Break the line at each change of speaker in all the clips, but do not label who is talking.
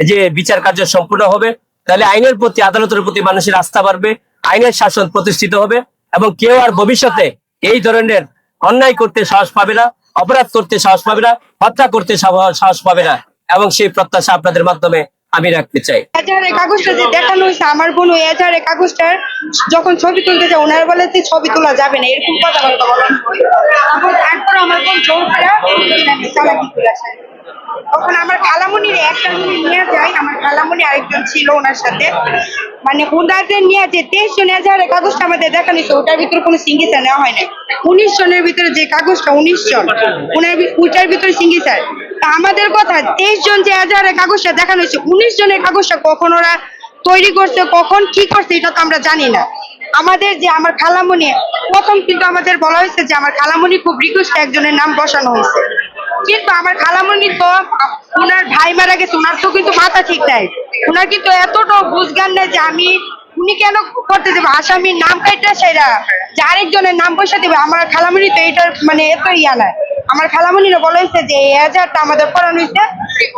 যে বিচার কার্য সম্পূর্ণ হবে তাহলে আইনের প্রতি আদালতের প্রতি মানুষের আস্থা বাড়বে আইনের শাসন প্রতিষ্ঠিত হবে এবং কেউ আর ভবিষ্যতে এই ধরনের অন্যায় করতে সাহস পাবে না অপরাধ করতে সাহস পাবে না হত্যা করতে সাহস পাবে না এবং সেই প্রত্যাশা আপনাদের মাধ্যমে আমি রাখতে চাই
কাগজটা আমার বোন ওই যখন ছবি তুলতে যায় ওনারা বলে ছবি তোলা যাবে না এরকম আসে। তখন আমার খালামুনির একটা রুমে নিয়ে যায় আমার খালামুনি আরেকজন ছিল ওনার সাথে। মানে ওনাদের নিয়ে যে তেইশ জন এজাহারের কাগজটা আমাদের দেখানো ওটার ভিতরে কোনো সিঙ্গিসার নেওয়া হয় না উনিশ জনের ভিতরে যে কাগজটা, উনিশ জন, ওনার ওইটার ভিতরে সিঙ্গিসার। তা আমাদের কথা, তেইশ জন যে এজাহারের কাগজটা দেখানো হয়েছে, উনিশ জনের কাগজটা কখন ওরা তৈরি করছে, কখন কি করছে, এটা তো আমরা জানি না। আমাদের যে আমার খালামণি প্রথম কিন্তু আমাদের বলা হয়েছে যে আমার খালামণি খুব রিকোয়েস্ট একজনের নাম বসানো হয়েছে। কিন্তু আমার ওনার ভাই মারা গেছে তো কিন্তু মাথা ঠিক নাই। কিন্তু এতটা বুঝগান নেই যে আমি, উনি কেন করতে দেবে আসামির নাম সেরা। যে আরেকজনের নাম বসে দেবে, আমার তো মানে এত ইয়া না আমার খালামণিরা বলা হয়েছে যে, এই হাজারটা আমাদের করানো হয়েছে।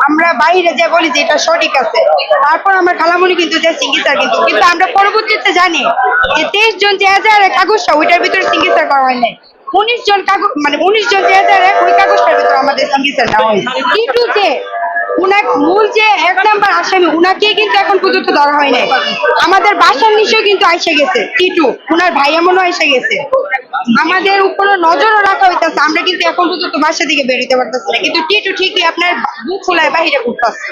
আমরা বাইরে যে বলি যে এটা সঠিক আছে। তারপর আমার খালামণি কিন্তু যে সিঙ্গিসার কিন্তু কিন্তু আমরা পরবর্তীতে জানি যে তেইশ জন যে হাজারের কাগজটা, ওইটার ভিতরে চিকিৎসা করা হয় নাই। উনিশ জন কাগজ মানে উনিশ জন যে হাজারে ওই কাগজটার ভিতরে আমাদের নেওয়া হয়েছে। কিন্তু যে উনার মূল যে এক নাম্বার আসামি উনাকে কিন্তু এখন পর্যন্ত ধরা হয় নাই আমাদের বাসার নিচেও কিন্তু আইসে গেছে টিটু। উনার ভাই এমনও এসে গেছে। আমাদের উপরে নজরও রাখা হইতেছে আমরা কিন্তু এখন পর্যন্ত বাসা দিকে বেরোতে পারতেছি না। কিন্তু টিটু ঠিকই আপনার বুক খোলায় বাহিরে ঘুরতেছে।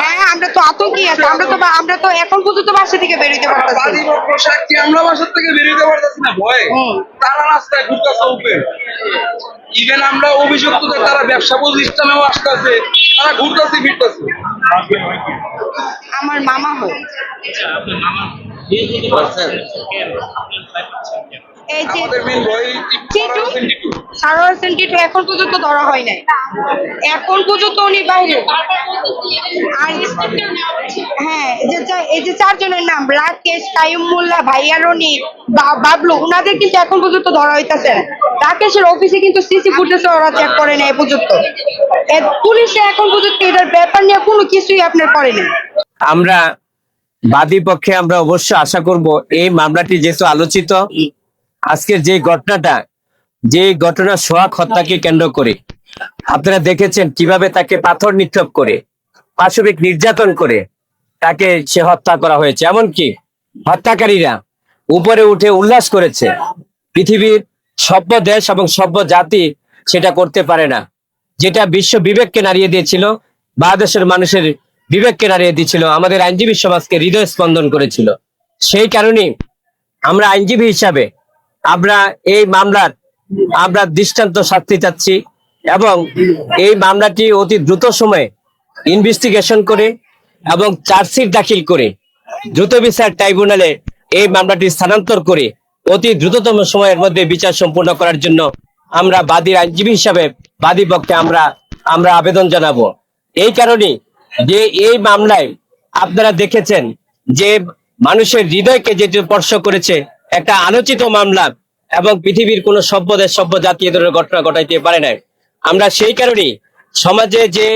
হ্যাঁ আমরা তো আতঙ্কি আছি আমরা তো আমরা তো এখন পর্যন্ত বাসা থেকে বেরোতে পারতেছি।
আমরা বাসার থেকে বেরোতে পারতেছি না ভয়ে। তারা রাস্তায় ঘুরতেছে ওপেন ইভেন আমরা অভিযুক্ত যে তারা ব্যবসা প্রতিষ্ঠানেও আসতেছে তারা ঘুরতেছে ফিরতেছে।
আমার মামা সারোয়ার হোসেন এখন পর্যন্ত ধরা হয় নাই। এখন পর্যন্ত উনি বাইরে। আর হ্যাঁ এই যে এই যে চারজনের নাম রাকেশ কাইম মোল্লা ভাইয়া রনি বা- বাবলু উনাদের কিন্তু এখন পর্যন্ত ধরা হইতাছে না। রাকেশের অফিসে কিন্তু সিসি ফুটেজ ওরা চেক করে এ পর্যন্ত পুলিশে এখন পর্যন্ত এটার ব্যাপার নিয়ে কোনো কিছুই আপনার করে নাই
আমরা বাদী পক্ষে আমরা অবশ্য আশা করব এই মামলাটি যেহেতু আলোচিত আজকের যে ঘটনাটা, যে ঘটনা সোহাগ হত্যাকে কেন্দ্র করে, আপনারা দেখেছেন কীভাবে তাকে পাথর নিক্ষেপ করে, পাশবিক নির্যাতন করে তাকে সে হত্যা করা হয়েছে। এমনকি হত্যাকারীরা উপরে উঠে উল্লাস করেছে। পৃথিবীর সভ্য দেশ এবং সভ্য জাতি সেটা করতে পারে না। যেটা বিশ্ব বিবেককে নাড়িয়ে দিয়েছিল, বাংলাদেশের মানুষের বিবেককে নাড়িয়ে দিয়েছিল, আমাদের আইনজীবী সমাজকে হৃদয় স্পন্দন করেছিল। সেই কারণেই আমরা আইনজীবী হিসাবে আমরা এই মামলার, আমরা দৃষ্টান্ত শাস্তি চাচ্ছি এবং এই মামলাটি অতি দ্রুত সময়ে ইনভেস্টিগেশন করে এবং চার্জশিট দাখিল করে দ্রুত বিচার ট্রাইব্যুনালে এই মামলাটি স্থানান্তর করে অতি দ্রুততম সময়ের মধ্যে বিচার সম্পূর্ণ করার জন্য আমরা বাদীর আইনজীবী হিসাবে বাদী পক্ষে আমরা আমরা আবেদন জানাব। এই কারণে যে এই মামলায় আপনারা দেখেছেন যে মানুষের হৃদয়কে যেটি স্পর্শ করেছে, একটা আলোচিত মামলা এবং পৃথিবীর কোন সভ্য দেশ সভ্য জাতি ধরনের ঘটনা ঘটাইতে পারে না আমরা সেই কারণেই সমাজে যে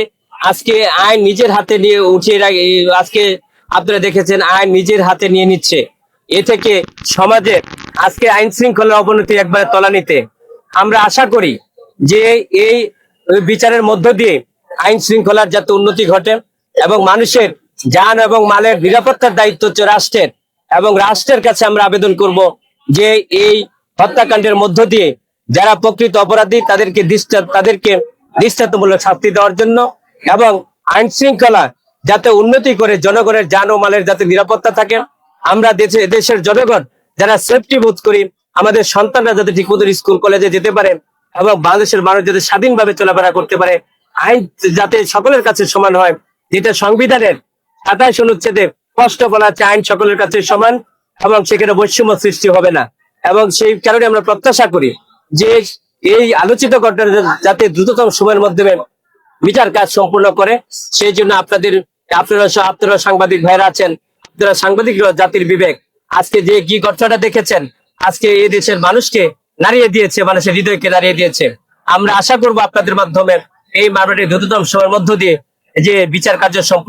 আজকে আইন নিজের হাতে নিয়ে উঠিয়ে আজকে আপনারা দেখেছেন আইন নিজের হাতে নিয়ে নিচ্ছে। এ থেকে সমাজে আজকে আইন শৃঙ্খলার অবনতি একবারে তলানিতে। আমরা আশা করি যে এই বিচারের মধ্য দিয়ে আইন শৃঙ্খলার যাতে উন্নতি ঘটে এবং মানুষের যান এবং মালের নিরাপত্তার দায়িত্ব হচ্ছে রাষ্ট্রের এবং রাষ্ট্রের কাছে আমরা আবেদন করব যে এই হত্যাকাণ্ডের মধ্য দিয়ে যারা প্রকৃত অপরাধী তাদেরকে তাদেরকে দৃষ্টান্তমূলক শাস্তি দেওয়ার জন্য এবং আইন শৃঙ্খলা যাতে উন্নতি করে জনগণের যান ও মালের যাতে নিরাপত্তা থাকে আমরা দেশে, দেশের জনগণ যারা সেফটি বোধ করি, আমাদের সন্তানরা যাতে ঠিক মতো স্কুল, কলেজে যেতে পারে এবং বাংলাদেশের মানুষ যাতে স্বাধীনভাবে চলাফেরা করতে পারে আইন যাতে সকলের কাছে সমান হয়, যেটা সংবিধানের সাতাইশ অনুচ্ছেদে স্পষ্ট বলা আছে, আইন সকলের কাছে সমান এবং সেখানে বৈষম্য সৃষ্টি হবে না। এবং সেই কারণে আমরা প্রত্যাশা করি যে এই আলোচিত ঘটনা যাতে দ্রুততম সময়ের মাধ্যমে বিচার কাজ সম্পূর্ণ করে, সেই জন্য আপনাদের, আপনারা আপনারা সাংবাদিক ভাইরা আছেন আপনারা সাংবাদিক জাতির বিবেক, আজকে যে কি ঘটনাটা দেখেছেন, আজকে এই দেশের মানুষকে নাড়িয়ে দিয়েছে, মানুষের হৃদয়কে নাড়িয়ে দিয়েছে। আমরা আশা করব আপনাদের মাধ্যমে এই মামলাটি দ্রুততম সময়ের মধ্য দিয়ে যে বিচার কার্য সম্পন্ন